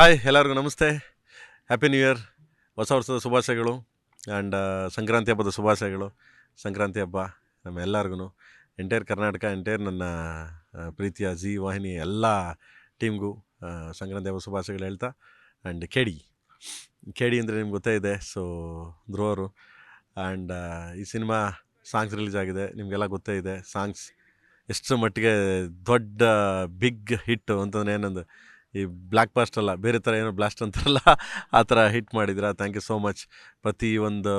Hi ಎಲ್ಲರಿಗೂ ನಮಸ್ತೆ. Happy new year ಹೊಸ ವರ್ಷದ ಶುಭಾಶಯಗಳು ಆ್ಯಂಡ್ ಸಂಕ್ರಾಂತಿ ಹಬ್ಬದ ಶುಭಾಶಯಗಳು. ಸಂಕ್ರಾಂತಿ ಹಬ್ಬ ನಮ್ಮೆಲ್ಲರಿಗೂ ಎಂಟೈರ್ ಕರ್ನಾಟಕ ಎಂಟೈರ್ ನನ್ನ ಆ, ಪ್ರೀತಿಯ ಜಿ ವಾಹಿನಿ ಎಲ್ಲ ಟೀಮ್ಗೂ ಸಂಕ್ರಾಂತಿ ಹಬ್ಬದ ಶುಭಾಶಯಗಳು ಹೇಳ್ತಾ ಆ್ಯಂಡ್ ಕೇಡಿ ಕೇಡಿ ಅಂದರೆ ನಿಮ್ಗೆ ಗೊತ್ತೇ ಇದೆ ಸೊ ಧ್ರುವರು. ಆ್ಯಂಡ್ ಈ ಸಿನಿಮಾ ಸಾಂಗ್ಸ್ ರಿಲೀಸ್ ಆಗಿದೆ ನಿಮಗೆಲ್ಲ ಗೊತ್ತೇ ಇದೆ. ಸಾಂಗ್ಸ್ ಎಷ್ಟು ಮಟ್ಟಿಗೆ ದೊಡ್ಡ ಬಿಗ್ ಹಿಟ್ಟು ಅಂತಂದ್ರೆ ಏನಂದು ಈ ಬ್ಲ್ಯಾಕ್ ಬ್ಲಾಸ್ಟ್ ಅಲ್ಲ ಬೇರೆ ಥರ ಏನೋ ಬ್ಲಾಸ್ಟ್ ಅಂತಾರಲ್ಲ ಆ ಥರ ಹಿಟ್ ಮಾಡಿದ್ರ ಥ್ಯಾಂಕ್ ಯು ಸೋ ಮಚ್ ಪ್ರತಿ ಒಂದು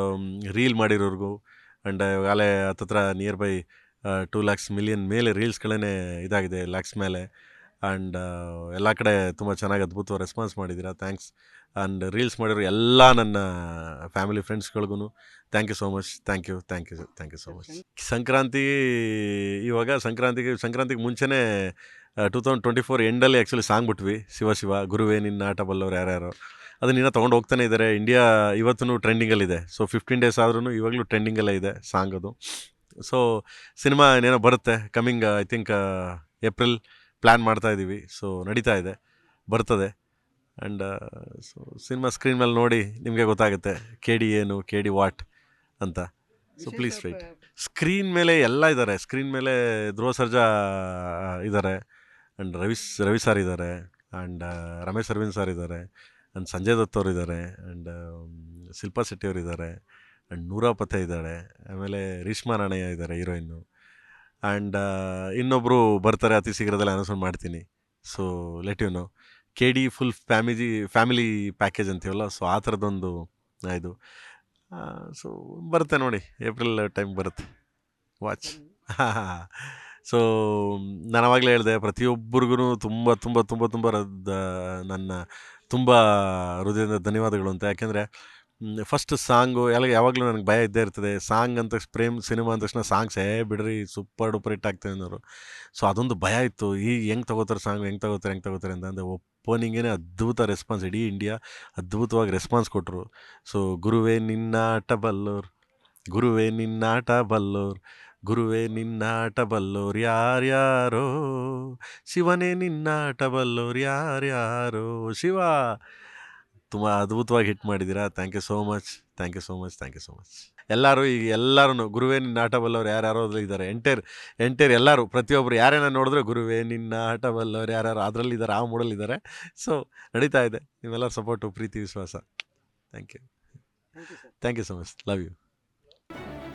ರೀಲ್ ಮಾಡಿರೋರ್ಗೂ ಆ್ಯಂಡ್ ಇವಾಗಲೇ ಹತ್ತತ್ರ near by two lakhs million ಮೇಲೆ ರೀಲ್ಸ್ಗಳೇ ಇದಾಗಿದೆ ಲ್ಯಾಕ್ಸ್ ಮೇಲೆ. ಆ್ಯಂಡ್ ಎಲ್ಲ ಕಡೆ ತುಂಬ ಚೆನ್ನಾಗಿ ಅದ್ಭುತ ರೆಸ್ಪಾನ್ಸ್ ಮಾಡಿದ್ದೀರಾ? ಥ್ಯಾಂಕ್ಸ್ ಆ್ಯಂಡ್ ರೀಲ್ಸ್ ಮಾಡಿರೋ ಎಲ್ಲ ನನ್ನ family ಫ್ರೆಂಡ್ಸ್ಗಳಿಗೂ thank you so much thank you thank you thank you so much Sankranti ಇವಾಗ ಸಂಕ್ರಾಂತಿಗೆ ಸಂಕ್ರಾಂತಿಗೆ ಮುಂಚೆನೇ ಟೂ ತೌಸಂಡ್ ಟ್ವೆಂಟಿ ಫೋರ್ ಎಂಡಲ್ಲಿ ಆ್ಯಕ್ಚುಲಿ ಸಾಂಗ್ ಬಿಟ್ವಿ ಶಿವ ಶಿವ ಗುರುವೇ ನಿನ್ನ ಆಟ ಬಲ್ಲವ್ರು ಯಾರ್ಯಾರು. ಅದನ್ನ ಇನ್ನೂ ತೊಗೊಂಡು ಹೋಗ್ತಾನೆ ಇದ್ದಾರೆ ಇಂಡಿಯಾ ಇವತ್ತೂ ಟ್ರೆಂಡಿಂಗಲ್ಲಿದೆ ಸೊ ಫಿಫ್ಟೀನ್ ಡೇಸ್ ಆದ್ರೂ ಇವಾಗಲೂ ಟ್ರೆಂಡಿಂಗಲ್ಲೇ ಇದೆ ಸಾಂಗ್ ಅದು. ಸೊ ಸಿನಿಮಾ ಏನೇನೋ ಬರುತ್ತೆ. Coming I think April plan ಮಾಡ್ತಾ ಇದ್ದೀವಿ ಸೊ ನಡೀತಾ ಇದೆ. ಬರ್ತದೆ. ಆ್ಯಂಡ್ ಸೊ ಸಿನಿಮಾ ಸ್ಕ್ರೀನ್ ಮೇಲೆ ನೋಡಿ ನಿಮಗೆ ಗೊತ್ತಾಗುತ್ತೆ. ಕೆ ಡಿ ಏನು ಕೆ ಡಿ ವಾಟ್ ಅಂತ. ಸೊ ಪ್ಲೀಸ್ ವೈಟ್ ಸ್ಕ್ರೀನ್ ಮೇಲೆ ಎಲ್ಲ ಇದ್ದಾರೆ ಸ್ಕ್ರೀನ್ ಮೇಲೆ ಧ್ರುವ ಸರ್ಜಾ ಇದ್ದಾರೆ ಆ್ಯಂಡ್ ರವಿ ರವಿ ಸರ್ ಇದ್ದಾರೆ ಆ್ಯಂಡ್ ರಮೇಶ್ ಅರವಿಂದ್ ಸರ್ ಇದ್ದಾರೆ ಆ್ಯಂಡ್ ಸಂಜಯ್ ದತ್ ಅವ್ರು ಇದ್ದಾರೆ ಆ್ಯಂಡ್ ಶಿಲ್ಪಾ ಶೆಟ್ಟಿ ಅವರು ಇದ್ದಾರೆ ಆ್ಯಂಡ್ ನೂರಾ ಪತೆ ಇದ್ದಾಳೆ ಆಮೇಲೆ ರೀಷ್ಮಾ ರಾಣಯ್ಯ ಇದ್ದಾರೆ ಹೀರೋಯಿನ್ನು ಆ್ಯಂಡ್ ಇನ್ನೊಬ್ಬರು ಬರ್ತಾರೆ ಅತಿ ಶೀಘ್ರದಲ್ಲಿ ಅನೌನ್ಸ್ ಮಾಡ್ತೀನಿ. So let you know K D full family family package ಅಂತೀವಲ್ಲ ಸೊ ಆ ಥರದ್ದೊಂದು ಇದು. ಸೊ ಬರುತ್ತೆ ನೋಡಿ ಏಪ್ರಿಲ್ ಟೈಮ್ ಬರುತ್ತೆ. ವಾಚ್ ಸೊ, ನಾನು ಆವಾಗಲೇ ಹೇಳಿದೆ ಪ್ರತಿಯೊಬ್ಬರಿಗೂ ತುಂಬ ತುಂಬ ತುಂಬ ತುಂಬ ನನ್ನ ತುಂಬ ಹೃದಯದ ಧನ್ಯವಾದಗಳು ಅಂತ. ಯಾಕೆಂದರೆ ಫಸ್ಟ್ ಸಾಂಗು, ಎಲ್ಲ, ಯಾವಾಗಲೂ ನನಗೆ ಭಯ ಇದ್ದೇ ಇರ್ತದೆ. ಸಾಂಗ್ ಅಂತ ಪ್ರೇಮ್ ಸಿನಿಮಾ ಅಂದ ತಕ್ಷಣ ಸಾಂಗ್ಸ್ ಏ ಬಿಡ್ರಿ, ಸೂಪರ್ ಡೂಪರ್ ಹಿಟ್ ಆಗ್ತದೆ ಅನ್ನೋರು. ಸೊ, ಅದೊಂದು ಭಯ ಇತ್ತು. ಈ ಹೆಂಗೆ ತಗೋತಾರೆ ಸಾಂಗ್, ಹೆಂಗೆ ತಗೋತಾರೆ ಹೆಂಗೆ ತಗೋತಾರೆ ಅಂತ ಅಂದರೆ ಓಪನಿಂಗೇ ಅದ್ಭುತ ರೆಸ್ಪಾನ್ಸ್ ಇಡೀ ಇಂಡಿಯಾ ಅದ್ಭುತವಾಗಿ ರೆಸ್ಪಾನ್ಸ್ ಕೊಟ್ಟರು ಸೊ, ಗುರುವೇ ನಿನ್ನಾಟ ಬಲ್ಲೋರ್, ಗುರುವೇ ನಿನ್ನಾಟ ಬಲ್ಲೋರ್ ಗುರುವೇ ನಿನ್ನಾಟ ಬಲ್ಲೋರ್ ಯಾರ್ಯಾರೋ? ಶಿವನೇ ನಿನ್ನಾಟ ಬಲ್ಲೋರ್ ಯಾರ್ಯಾರೋ? ಶಿವ ತುಂಬ ಅದ್ಭುತವಾಗಿ ಹಿಟ್ ಮಾಡಿದ್ದೀರಾ? Thank you so much thank you so much thank you so much ಎಲ್ಲರೂ ಈಗ ಎಲ್ಲರೂ ಗುರುವೇ ನಿನ್ನ ಆಟ ಬಲ್ಲವ್ರು ಯಾರ್ಯಾರೋ ಇದ್ದಾರೆ. ಎಂಟೇರ್ ಎಂಟೇರ್ ಎಲ್ಲರೂ ಪ್ರತಿಯೊಬ್ಬರು ಯಾರೇನ ನೋಡಿದ್ರೆ ಗುರುವೇ ನಿನ್ನ ಆಟ ಬಲ್ಲವ್ರು ಯಾರ್ಯಾರು ಅದರಲ್ಲಿ ಇದ್ದಾರೆ ಆ ಮೂಡಲ್ಲಿದ್ದಾರೆ ಸೊ ನಡೀತಾ ಇದೆ. ನಿಮ್ಮೆಲ್ಲರ ಸಪೋರ್ಟು ಪ್ರೀತಿ ವಿಶ್ವಾಸ. Thank you thank you so much love you